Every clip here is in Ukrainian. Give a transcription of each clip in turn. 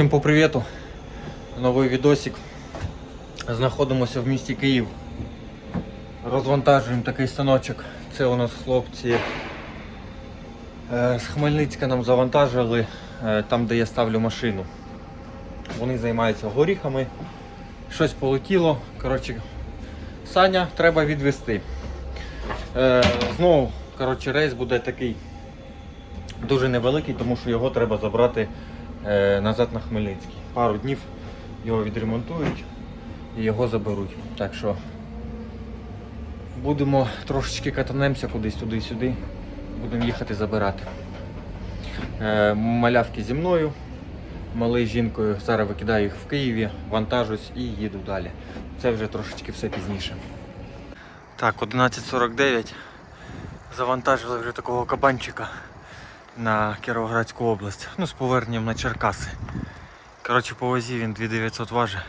Всім по привіту. Новий відосик. Знаходимося в місті Київ. Розвантажуємо такий станочок. Це у нас хлопці е, з Хмельницька нам завантажили е, там, де я ставлю машину. Вони займаються горіхами. Щось полетіло. Коротше, Саня треба відвести. Е, Знову коротше, рейс буде такий дуже невеликий, тому що його треба забрати назад на Хмельницький. Пару днів його відремонтують і його заберуть. Так що будемо трошечки катанемося кудись туди-сюди. Будемо їхати забирати. Е, малявки зі мною, малий жінкою. Зараз викидаю їх в Києві, вантажусь і їду далі. Це вже трошечки все пізніше. Так, 11.49. Завантажили вже такого кабанчика на Кіровоградську область. Ну, з поверненням на Черкаси. Коротше, по вазі він 2900 важить.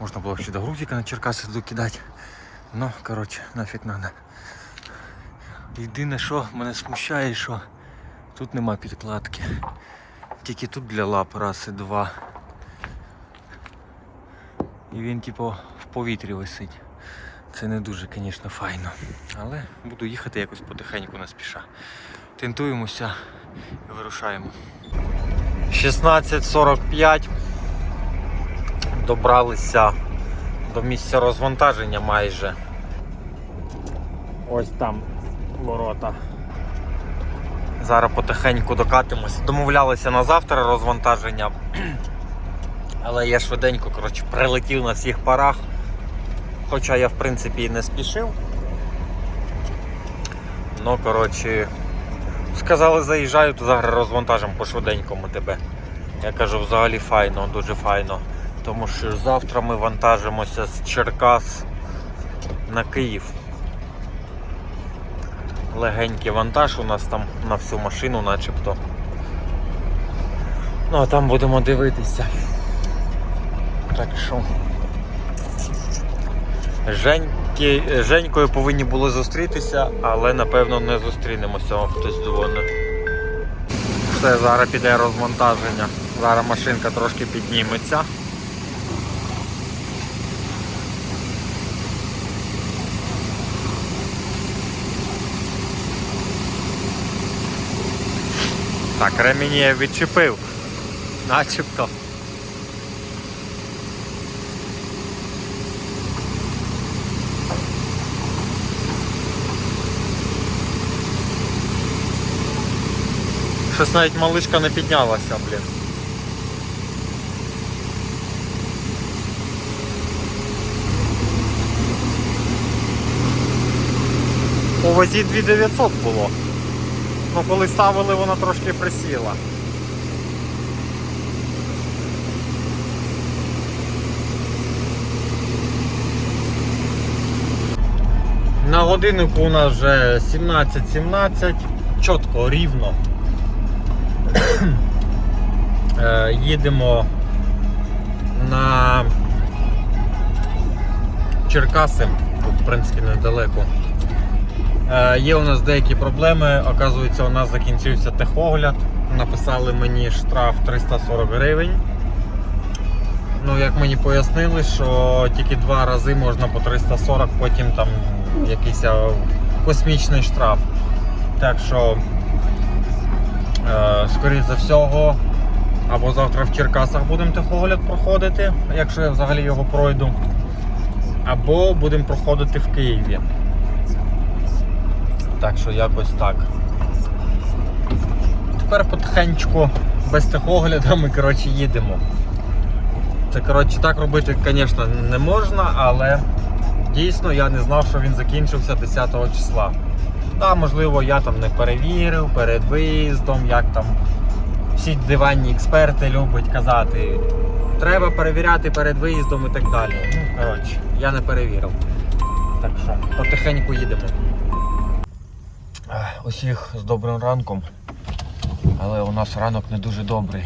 Можна було ще до грузика на Черкаси докидати. Ну, коротше, нафіг надо. Єдине, що мене смущає, що тут нема підкладки. Тільки тут для лап раз і два. І він типу в повітрі висить. Це не дуже, звісно, файно. Але буду їхати якось потихеньку не спіша. Тентуємося і вирушаємо. 16.45. Добралися до місця розвантаження майже. Ось там ворота. Зараз потихеньку докатимося. Домовлялися на завтра розвантаження. Але я швиденько коротше, прилетів на всіх парах. Хоча я в принципі і не спішив. Ну, коротше, сказали заїжджаю, то зараз розвантажимо по швиденькому тебе. Я кажу, взагалі файно, дуже файно. Тому що завтра ми вантажимося з Черкас на Київ. Легенький вантаж у нас там на всю машину начебто. Ну а там будемо дивитися. Так що. Женьки, Женькою повинні були зустрітися, але напевно не зустрінемося, хтось дзвонить. Все, зараз піде розвантаження. Зараз машинка трошки підніметься. Так, ремені я відчепив. Начебто. Щось навіть малишка не піднялася, блін. По вазі 2900 було. Ну коли ставили, вона трошки присіла. На годиннику у нас вже 17.17, чітко, рівно. Е, Їдемо на Черкаси, в принципі недалеко. Е, Є у нас деякі проблеми. Оказується, у нас закінчився техогляд. Написали мені штраф 340 гривень. Ну, як мені пояснили, що тільки два рази можна по 340, потім там якийсь е, космічний штраф. Так що, скоріш за всього, або завтра в Черкасах будемо техогляд проходити, якщо я взагалі його пройду, або будемо проходити в Києві. Так що якось так. Тепер потихеньку без техогляду ми коротше, їдемо. Це коротше, так робити, звісно, не можна, але дійсно я не знав, що він закінчився 10 числа. Та, можливо, я там не перевірив перед виїздом, як там всі диванні експерти люблять казати. Треба перевіряти перед виїздом і так далі. Ну, коротше, я не перевірив. Так що, потихеньку їдемо. Усіх з добрим ранком, але у нас ранок не дуже добрий.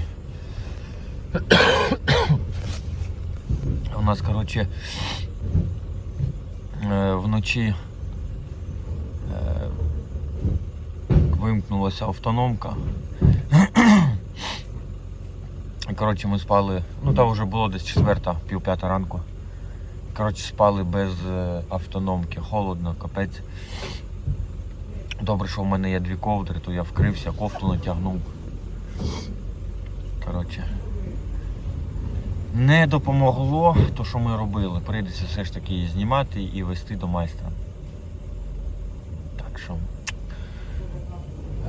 У нас, коротше, е, вночі е, вимкнулася автономка. Коротше, ми спали, ну там вже було десь четверта, пів п'ята ранку. Коротше, спали без е, автономки, холодно, капець. Добре, що в мене є дві ковдри, то я вкрився, кофту натягнув. Коротше. Не допомогло то, що ми робили. Прийдеться все ж таки знімати і вести до майстра. Так що.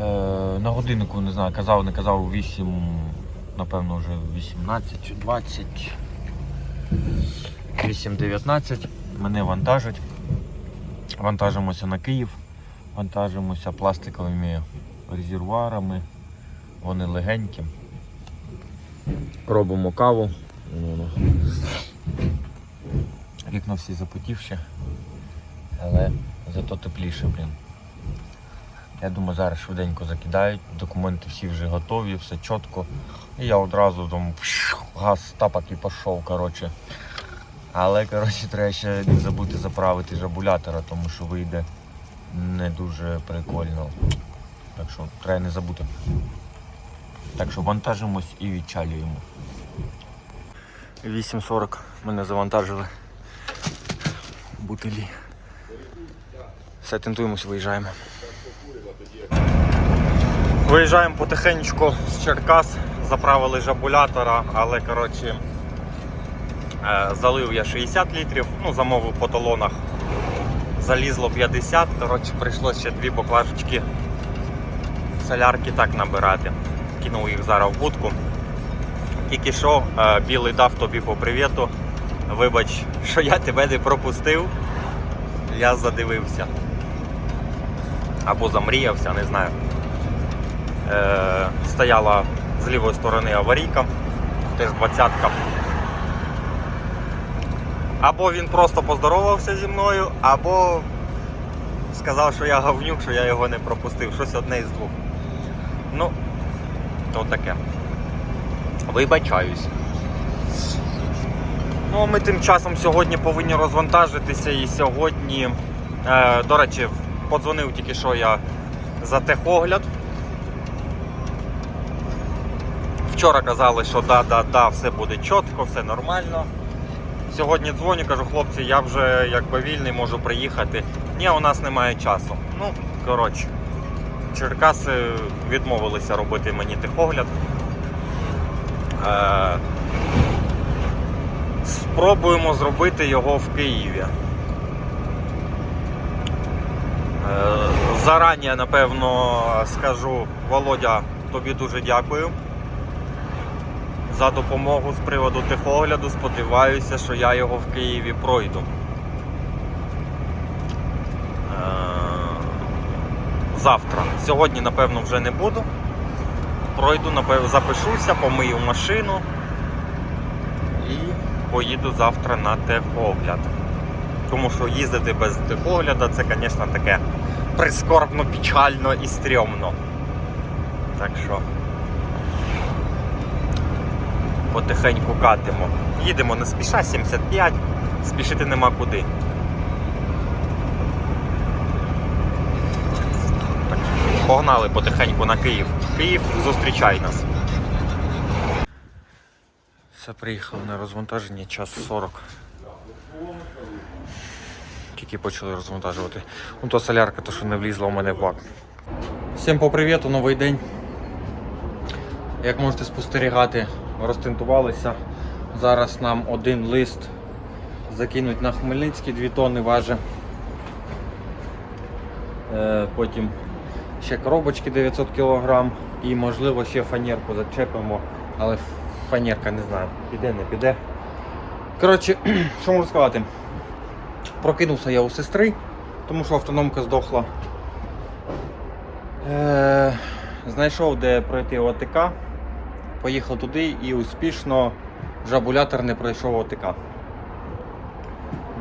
Е, на годиннику, не знаю, казав, не казав 8, напевно, вже 18 чи 20. 8.19. Мене вантажать. Вантажимося на Київ. Вантажимося пластиковими резервуарами. Вони легенькі. Робимо каву. Вікна всі запотівші, але зато тепліше, блін. Я думаю, зараз швиденько закидають, документи всі вже готові, все чітко. І я одразу там газ тапок і пішов, коротше. Але коротше, треба ще не забути заправити жабулятора, тому що вийде не дуже прикольно. Так що треба не забути. Так що вантажимось і відчалюємо. 8.40 мене завантажили бутилі. Все, тентуємось, виїжджаємо. Виїжджаємо потихеньку з Черкас, заправили жабулятора, але коротше е, залив я 60 літрів, ну замовив по талонах. Залізло 50, коротше прийшлося ще дві баклажечки солярки так набирати. Кинув їх зараз в будку. Тільки що е, білий дав тобі по привіту. Вибач, що я тебе не пропустив. Я задивився. Або замріявся, не знаю. Е, стояла з лівої сторони аварійка, теж двадцятка. Або він просто поздоровався зі мною, або сказав, що я говнюк, що я його не пропустив. Щось одне із двох. Ну, то таке. Вибачаюсь. Ну, ми тим часом сьогодні повинні розвантажитися і сьогодні, е, до речі, подзвонив тільки що я за техогляд. Вчора казали, що да, да, да, все буде чітко, все нормально. Сьогодні дзвоню, кажу, хлопці, я вже якби вільний, можу приїхати. Ні, у нас немає часу. Ну, коротше, Черкаси відмовилися робити мені техогляд. Е, спробуємо зробити його в Києві. Е, зарані, напевно, скажу, Володя, тобі дуже дякую за допомогу з приводу техогляду. Сподіваюся, що я його в Києві пройду. Е, Завтра. Сьогодні, напевно, вже не буду. Пройду, напевно, запишуся, помию машину і поїду завтра на техогляд. Тому що їздити без техогляду це, звісно, таке прискорбно, печально і стрьомно. Так що потихеньку катимо. Їдемо не спіша, 75, спішити нема куди. Погнали потихеньку на Київ. Київ, зустрічай нас. Все, приїхав на розвантаження, час 40. Тільки почали розвантажувати. Ну то солярка, то що не влізла у мене в бак. Всім по привіту, новий день. Як можете спостерігати, розтентувалися. Зараз нам один лист закинуть на Хмельницький, 2 тонни важить. Е, Потім ще коробочки 900 кг і можливо ще фанерку зачепимо, але фанерка не знаю, піде, не піде. Коротше, що можу сказати? Прокинувся я у сестри, тому що автономка здохла. Е, знайшов, де пройти ОТК. Поїхав туди і успішно жабулятор не пройшов ОТК.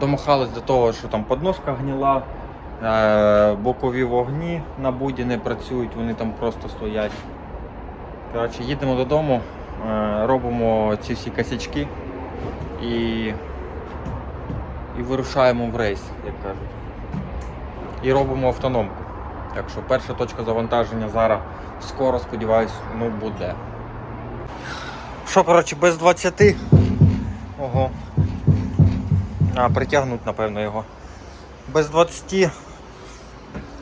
Домахались до того, що там подножка гніла, е, бокові вогні на буді не працюють, вони там просто стоять. Коротше, їдемо додому, е, робимо ці всі косячки і, і вирушаємо в рейс, як кажуть. І робимо автономку. Так що перша точка завантаження зараз скоро, сподіваюсь, ну буде. Що, коротше, без 20. Ого. А, притягнуть, напевно, його. Без 20.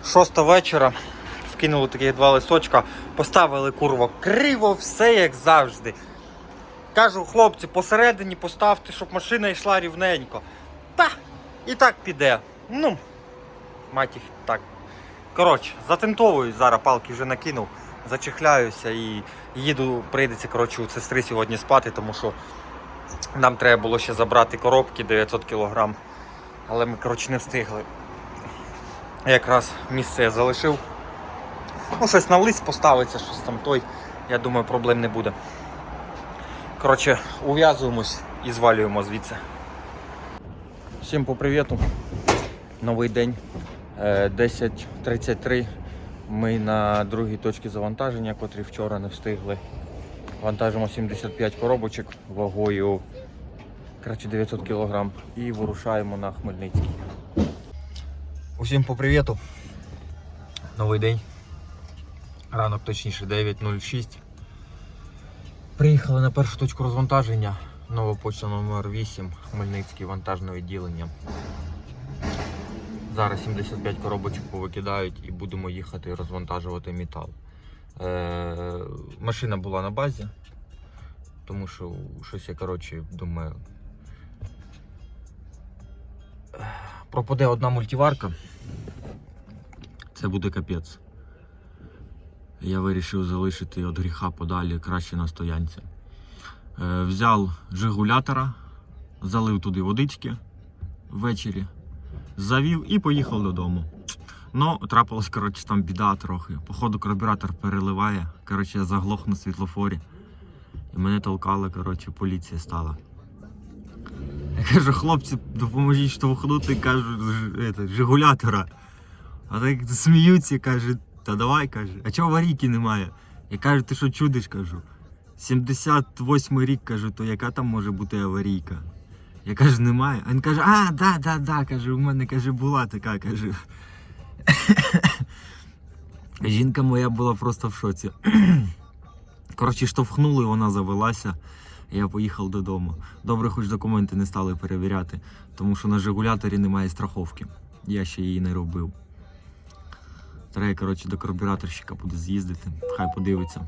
Шоста вечора. Вкинули такі два листочка, поставили курва криво, все як завжди. Кажу, хлопці, посередині поставте, щоб машина йшла рівненько. Та, і так піде. Ну, мать їх так. Коротше, затентовую зараз, палки вже накинув, зачехляюся і їду, прийдеться коротше, у сестри сьогодні спати, тому що нам треба було ще забрати коробки 900 кг. Але ми коротше, не встигли. Якраз місце я залишив. Ну, щось на лист поставиться, щось там той. Я думаю, проблем не буде. Коротше, ув'язуємось і звалюємо звідси. Всім по привіту. Новий день. Е, 10.33. Ми на другій точці завантаження, котрі вчора не встигли. Вантажимо 75 коробочок вагою коротше, 900 кг і вирушаємо на Хмельницький. Усім по привіту. Новий день. Ранок точніше 9.06. Приїхали на першу точку розвантаження. Нова почта номер 8 Хмельницький вантажне відділення. Зараз 75 коробочок повикидають і будемо їхати розвантажувати метал. Е, машина була на базі, тому що щось я коротше думаю. Пропаде одна мультиварка. Це буде капець. Я вирішив залишити від гріха подалі краще на стоянці. Е, взяв жигулятора, залив туди водички ввечері, завів і поїхав додому. Ну, трапилась, коротше, там біда трохи. Походу, карбюратор переливає. Коротше, я заглох на світлофорі. І мене толкала, коротше, поліція стала. Я кажу, хлопці, допоможіть штовхнути, кажу, жигулятора. А так сміються, каже, та давай, каже, а чого аварійки немає? Я кажу, ти що чудиш, кажу. 78 рік, кажу, то яка там може бути аварійка? Я кажу, немає. А він каже, а, да, да, да, каже, у мене каже, була така, каже. Жінка моя була просто в шоці. Коротше, штовхнули, вона завелася. Я поїхав додому. Добре, хоч документи не стали перевіряти, тому що на Жигуляторі немає страховки. Я ще її не робив. Треба, коротше, до карбюраторщика буде з'їздити, хай подивиться.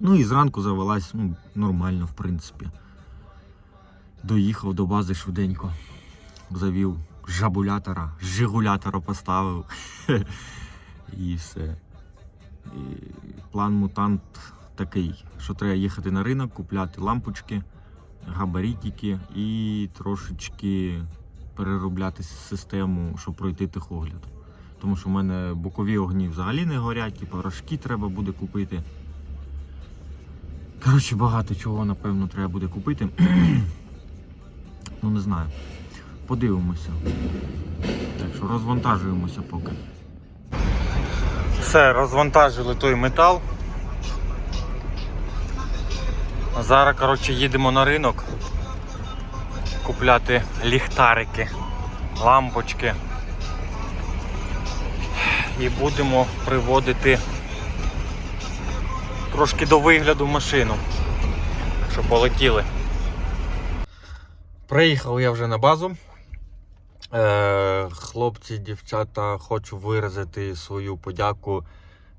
Ну і зранку завелась, ну, нормально, в принципі. Доїхав до бази швиденько. Завів жабулятора, жигулятора поставив. І все. І план мутант такий, що треба їхати на ринок, купляти лампочки, габаритики і трошечки переробляти систему, щоб пройти техогляд. Тому що в мене бокові огні взагалі не горять, і порошки треба буде купити. Коротше, багато чого, напевно, треба буде купити. ну, не знаю. Подивимося. Так що розвантажуємося поки. Все, розвантажили той метал. Зараз, коротше, їдемо на ринок купляти ліхтарики, лампочки. І будемо приводити трошки до вигляду машину. Що полетіли. Приїхав я вже на базу. Е, хлопці, дівчата, хочу виразити свою подяку,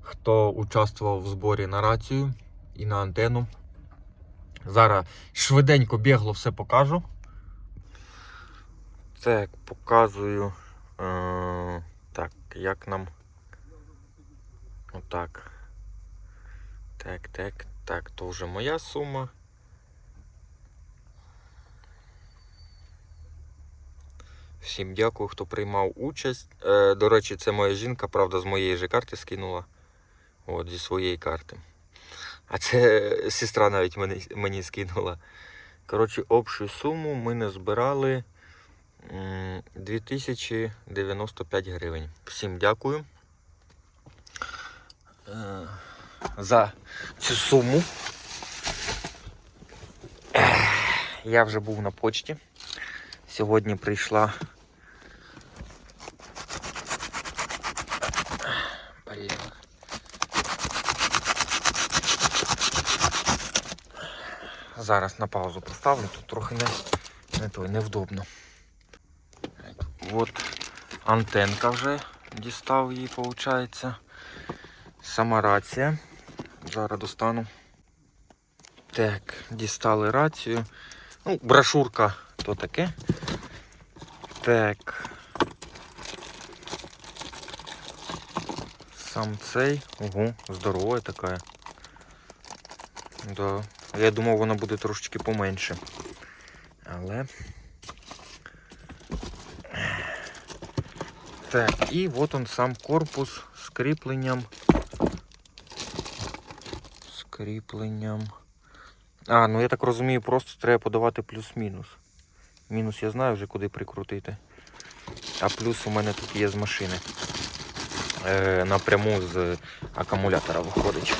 хто участвував в зборі на рацію і на антенну. Зараз швиденько бігло все покажу. Так, показую. Е, так, як нам. Отак. Так, так, так, то вже моя сума. Всім дякую, хто приймав участь. Е, до речі, це моя жінка, правда, з моєї же карти скинула. От, зі своєї карти. А це сестра навіть мені, мені скинула. Коротше, общу суму ми назбирали м, 2095 гривень. Всім дякую е, за цю суму. Я вже був на почті. Сьогодні прийшла. Зараз на паузу поставлю, тут трохи не, не той, невдобно. От антенка вже дістав її, виходить. Сама рація. Зараз достану. Так, дістали рацію. Ну, брошурка то таке. Так. Сам цей. Ого, здорова така. Да. Я думав, вона буде трошечки поменше. Але. Так, і от он сам корпус з кріпленням. З кріпленням. А, ну я так розумію, просто треба подавати плюс-мінус. Мінус я знаю вже куди прикрутити. А плюс у мене тут є з машини. Е, напряму з акумулятора виходить.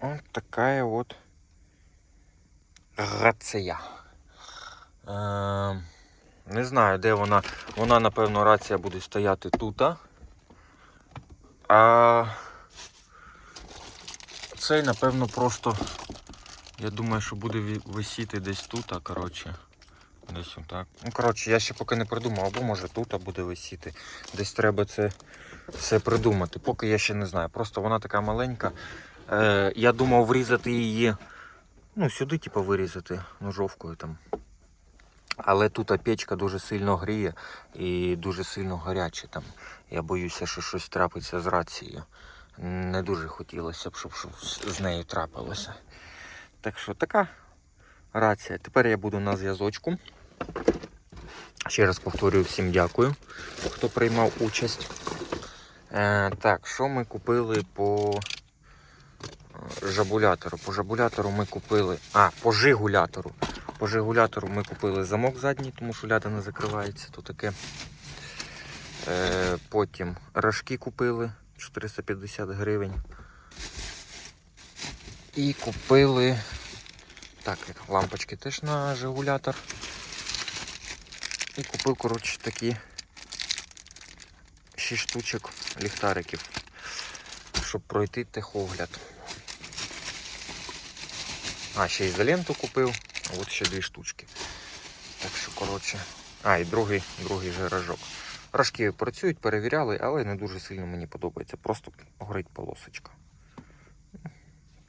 Ось така от рація. Е, не знаю, де вона. Вона, напевно, рація буде стояти тут. А цей, напевно, просто. Я думаю, що буде висіти десь тут, а коротше. Десь отак. Ну, коротше, я ще поки не придумав, або може тут буде висіти. Десь треба це все придумати. Поки я ще не знаю. Просто вона така маленька. Е, я думав врізати її. Ну, сюди, типу, вирізати ножовкою там. Але тут печка дуже сильно гріє і дуже сильно гаряче там. Я боюся, що щось трапиться з рацією. Не дуже хотілося б, щоб з нею трапилося. Так що така рація. Тепер я буду на зв'язочку. Ще раз повторюю всім дякую, хто приймав участь. Е, так, що ми купили по жабулятору? По жабулятору ми купили. А, по жигулятору. По жигулятору ми купили замок задній, тому що ляда не закривається, то таке. Е, потім рожки купили 450 гривень. І купили. Так, лампочки теж на жигулятор. І купив, коротше, такі 6 штучок ліхтариків, щоб пройти техогляд. А, ще ізоленту купив, от ще дві штучки. Так що, коротше. А, і другий, другий же рожок. Рожки працюють, перевіряли, але не дуже сильно мені подобається. Просто горить полосочка.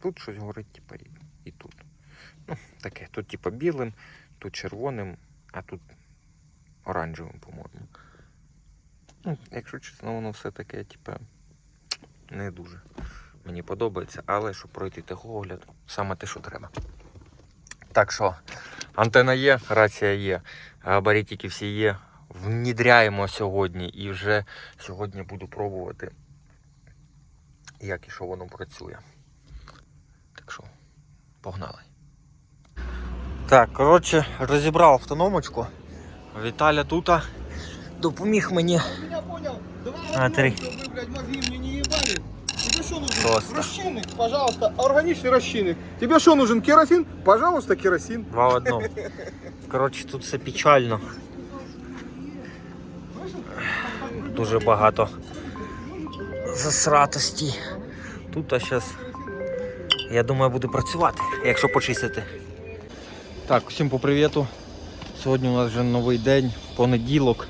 Тут щось горить, типа, і тут. Ну, таке. Тут, типа, білим, тут червоним, а тут оранжевим, по-моєму. Ну, якщо чесно, воно все таке, типа, не дуже мені подобається, але щоб пройти техогляд, саме те, що треба. Так що, антена є, рація є, габаритики всі є. Внідряємо сьогодні і вже сьогодні буду пробувати, як і що воно працює. Так що, погнали. Так, коротше, розібрав автономочку. Віталя тут допоміг мені. Меня понял. Давай что нужен? Просто. Расчинник, пожалуйста. Органичный расчинник. Тебе что нужен? Керосин? Пожалуйста, керосин. Два в одному. Коротше, тут все печально. Дуже багато засратостей. Тут а зараз, я думаю, буду працювати, якщо почистити. Так, всім по привіту. Сьогодні у нас вже новий день, понеділок.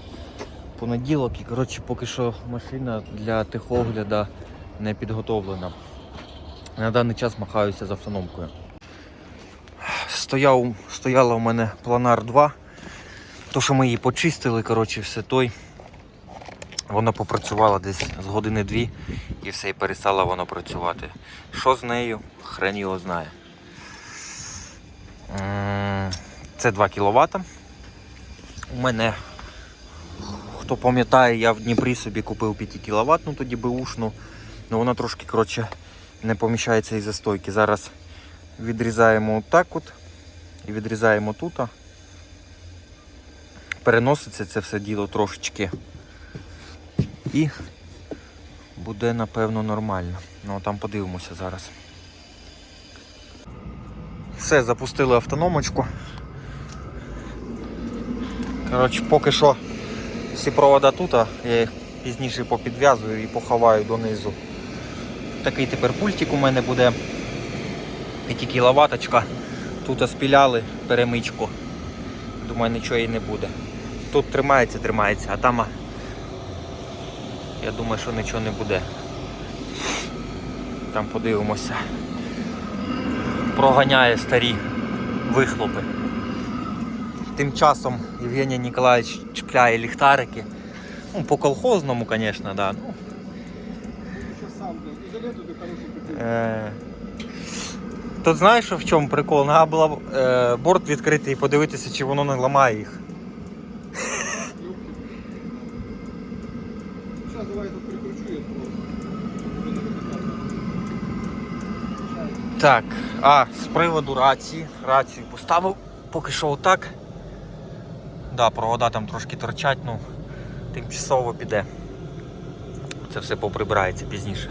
Понеділок і коротше поки що машина для техогляда не підготовлена. На даний час махаюся з автономкою. Стояв, стояла у мене планар 2. То, що ми її почистили, коротше, все той. Вона попрацювала десь з години дві і все, і перестала вона працювати. Що з нею? Хрен його знає. Це 2 кВт. У мене, хто пам'ятає, я в Дніпрі собі купив 5 кВт, ну тоді беушну. Ну вона трошки коротше, не поміщається із стойки. Зараз відрізаємо отак от і відрізаємо тут. Переноситься це все діло трошечки. І буде напевно нормально. Ну там подивимося зараз. Все, запустили автономочку. Коротше, поки що всі провода тут, я їх пізніше попідв'язую і поховаю донизу. Такий тепер пультик у мене буде. 5 кіловаточка. Тут спіляли перемичку. Думаю, нічого і не буде. Тут тримається, тримається, а там я думаю, що нічого не буде. Там подивимося. Проганяє старі вихлопи. Тим часом Євгеній Ніколаєвич чіпляє ліхтарики. Ну, по колхозному, звісно, да. Ну, Тут знаєш, в чому прикол? Треба було е, борт відкрити і подивитися, чи воно не ламає їх. Сейчас давай я тут прикручу капитально. Так, а з приводу рації. Рацію поставив поки що отак. Да, провода там трошки торчать, ну тимчасово піде. Це все поприбирається пізніше.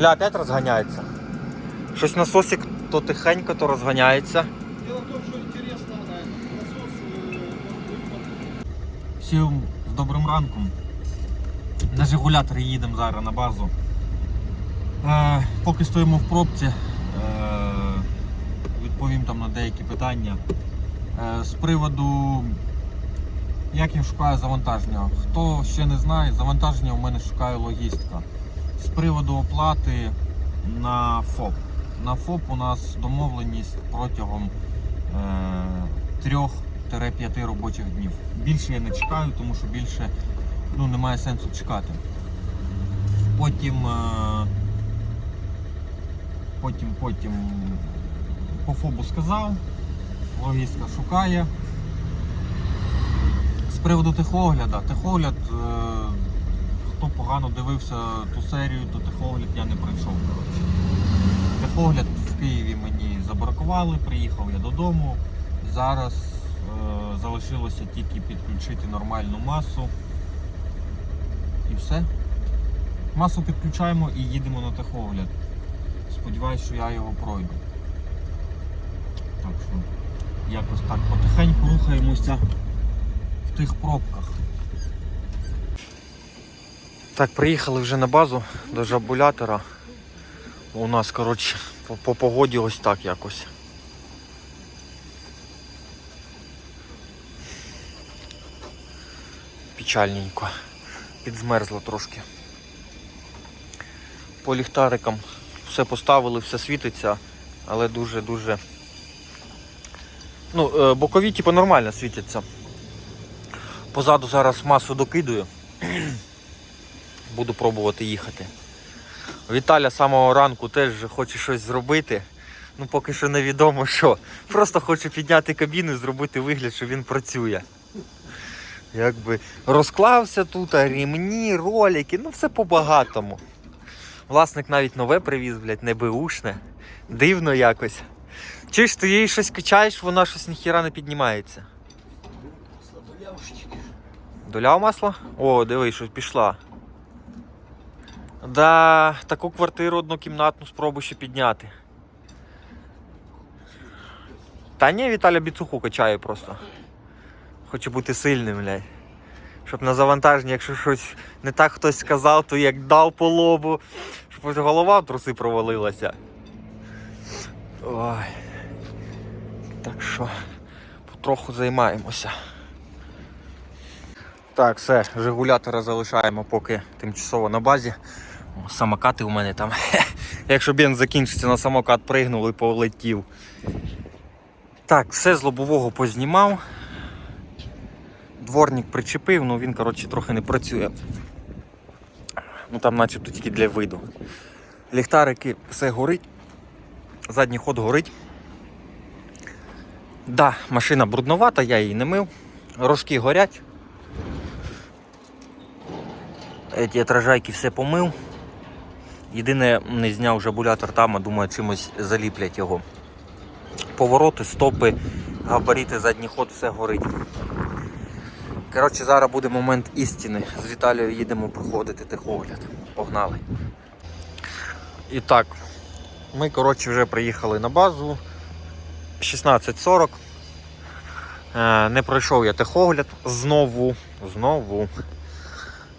Ля, опять розганяється. Щось насосик то тихенько, то розганяється. Дело в том, что интересно, э, насос, э, Всім з добрим ранком. На Жигуляторі їдемо зараз на базу. Е, поки стоїмо в пробці, е, відповім там на деякі питання. Е, з приводу, як я шукаю завантаження. Хто ще не знає, завантаження у мене шукає логістика. З приводу оплати на ФОП. На ФОП у нас домовленість протягом е, 3-5 робочих днів. Більше я не чекаю, тому що більше ну, немає сенсу чекати. Потім, е, потім, потім по ФОБу сказав, логістика шукає. З приводу техогляда, техогляд, е, хто погано дивився ту серію, то техогляд я не пройшов. коротше. Техогляд в Києві мені забракували, приїхав я додому. Зараз е, залишилося тільки підключити нормальну масу. І все. Масу підключаємо і їдемо на техогляд. Сподіваюсь, що я його пройду. Так що якось так потихеньку рухаємося в тих пробках. Так, приїхали вже на базу до жабулятора. У нас, коротше, по, по погоді ось так якось. Печальненько. Підзмерзло трошки. По ліхтарикам все поставили, все світиться, але дуже-дуже. Ну, е, бокові типу нормально світяться. Позаду зараз масу докидую. Буду пробувати їхати. Віталя з самого ранку теж хоче щось зробити. Ну поки що невідомо що. Просто хоче підняти кабіну і зробити вигляд, що він працює. Якби розклався тут, а рівні, ролики, ну все по-багатому. Власник навіть нове привіз, блядь, не беушне. Дивно якось. Чи ж ти їй щось качаєш, вона щось ніхіра не піднімається. Доляв масло? О, диви, щось пішла. Да, таку квартиру однокімнатну спробуй ще підняти. Та ні, Віталя біцуху качає просто. Хоче бути сильним, блядь. Щоб на завантаженні, якщо щось не так хтось сказав, то як дав по лобу, щоб голова в труси провалилася. Ой. Так що, потроху займаємося. Так, все, регулятора залишаємо поки тимчасово на базі. Самокати у мене там. Якщо бенз закінчиться, на самокат пригнув і полетів. Так, все з лобового познімав. Дворник причепив, ну він, коротше, трохи не працює. Ну там начебто тільки для виду. Ліхтарики все горить. Задній ход горить. Да, машина брудновата, я її не мив. Рожки горять. Ці отражайки все помив. Єдине, не зняв жабулятор там, а думаю, чимось заліплять його. Повороти, стопи, габарити, задній ход, все горить. Коротше, зараз буде момент істини. З Віталією їдемо проходити техогляд. Погнали. І так, ми коротше, вже приїхали на базу. 16.40. Е, не пройшов я техогляд знову. Знову.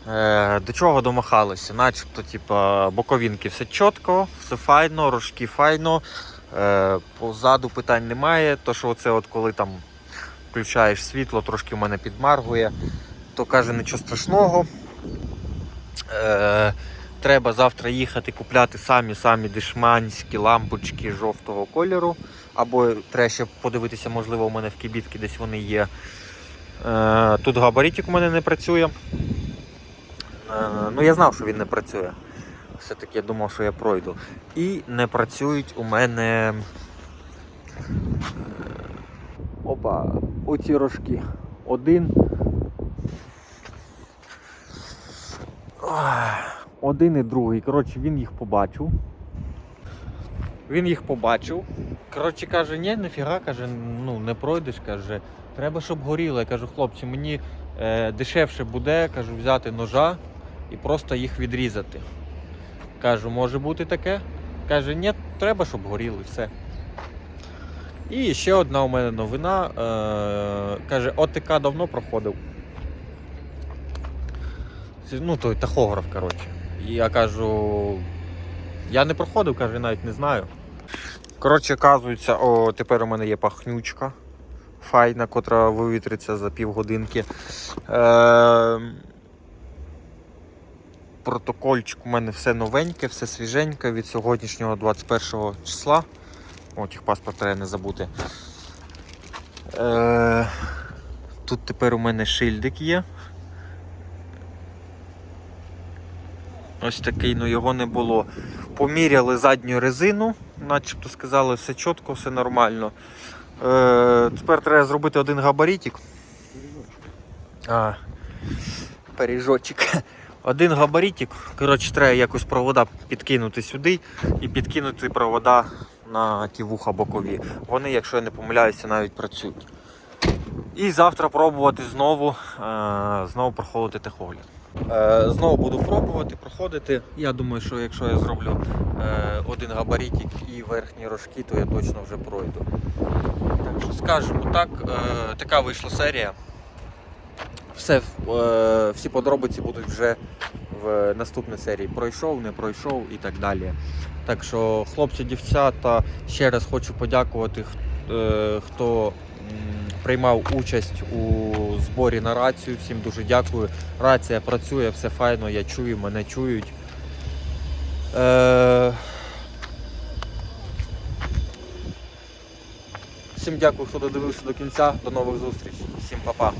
Е, до чого домахалося? Начебто, типа, боковінки все чітко, все файно, рожки файно. Е, позаду питань немає. То, що оце от коли там включаєш світло, трошки в мене підмаргує, то каже нічого страшного. Е, треба завтра їхати купляти самі самі дешманські лампочки жовтого кольору. Або треба ще подивитися, можливо, у мене в кібітки десь вони є. Тут габаритик у мене не працює. Е, ну, я знав, що він не працює. Все-таки я думав, що я пройду. І не працюють у мене. е, Опа, оці рожки. Один. Один і другий. Коротше, він їх побачив. Він їх побачив. Коротше, каже, ні, нафіга, каже, ну не пройдеш, каже, треба, щоб горіло. Я кажу, хлопці, мені е, дешевше буде, кажу, взяти ножа і просто їх відрізати. Кажу, може бути таке? Каже, ні, треба, щоб горіли, все. І ще одна у мене новина. Е, каже, ОТК давно проходив. Ну, той тахограф, коротше. І я кажу, я не проходив, каже, навіть не знаю. Коротше, оказується, о, тепер у мене є пахнючка файна, котра вивітриться за півгодинки. Е, протокольчик у мене все новеньке, все свіженьке від сьогоднішнього 21 числа. О, паспорт треба не забути. Е, тут тепер у мене шильдик є. Ось такий, ну його не було. Поміряли задню резину, начебто сказали, все чітко, все нормально. Е, тепер треба зробити один габаритик. А, Пережочок. Один габаритик. Коротше, треба якось провода підкинути сюди і підкинути провода на ті вуха бокові. Вони, якщо я не помиляюся, навіть працюють. І завтра пробувати знову, е, знову проходити техогляд. Е, знову буду пробувати, проходити. Я думаю, що якщо я зроблю е, один габаритик і верхні рожки, то я точно вже пройду. Так що скажемо так, така вийшла серія. Все, е, всі подробиці будуть вже в наступній серії. Пройшов, не пройшов і так далі. Так що, хлопці, дівчата, ще раз хочу подякувати, е, хто приймав участь у зборі на рацію. Всім дуже дякую. Рація працює, все файно, я чую, мене чують. Е... Всім дякую, хто додивився до кінця. До нових зустрічей. Всім па-па.